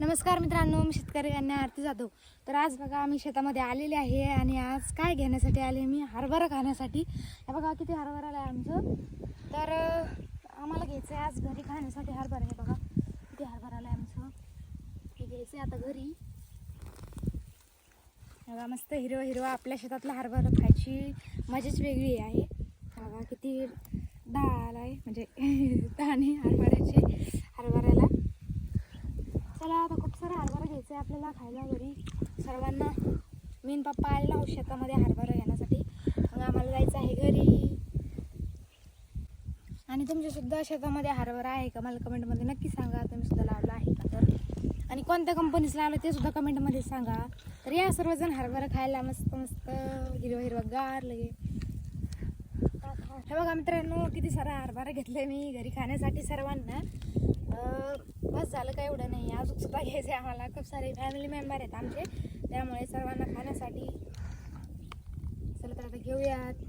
नमस्कार मित्रांनो मी शेतकरी कन्या आरती जाधव. तर आज बघा आम्ही शेतामध्ये आलेले आहे आणि आज काय घेण्यासाठी आले मी? हरभरा खाण्यासाठी. हे बघा किती हरभरा आला आहे आमचं. तर आम्हाला घ्यायचं आहे आज घरी खाण्यासाठी हरभरा. हे बघा किती हरभरा आला आहे आमचं. हे घ्यायचं आहे आता घरी. बघा मस्त हिरवं हिरवं आपल्या शेतातला हरभरा खायची मजाच वेगळी आहे. बघा किती डाळ आला आहे. म्हणजे दाणे हरभऱ्याचे हरभऱ्याला चला आता खूप सारा हरभरा घ्यायचं आहे आपल्याला खायला घरी सर्वांना मीन पप्पा आलेला आहोत शेतामध्ये हरभरा घेण्यासाठी. मग आम्हाला जायचं आहे घरी. आणि तुमच्यासुद्धा शेतामध्ये हरभरा आहे का? मला कमेंटमध्ये नक्की सांगा. तुम्हीसुद्धा लावला आहे का तर? आणि कोणत्या कंपनीचं लावलं ते सुद्धा कमेंटमध्ये सांगा. तर या सर्वजण हरभरा खायला मस्त मस्त हिरवं हिरवं गार लगे. हे बघा मित्रांनो किती सारा हरभरा घेतलाय मी घरी खाण्यासाठी सर्वांना. बस झालं काय एवढं नाही. अजून सुद्धा घ्यायचं आहे आम्हाला. खूप सारे फॅमिली मेंबर आहेत आमचे. त्यामुळे सर्वांना खाण्यासाठी चला तर आता घेऊयात.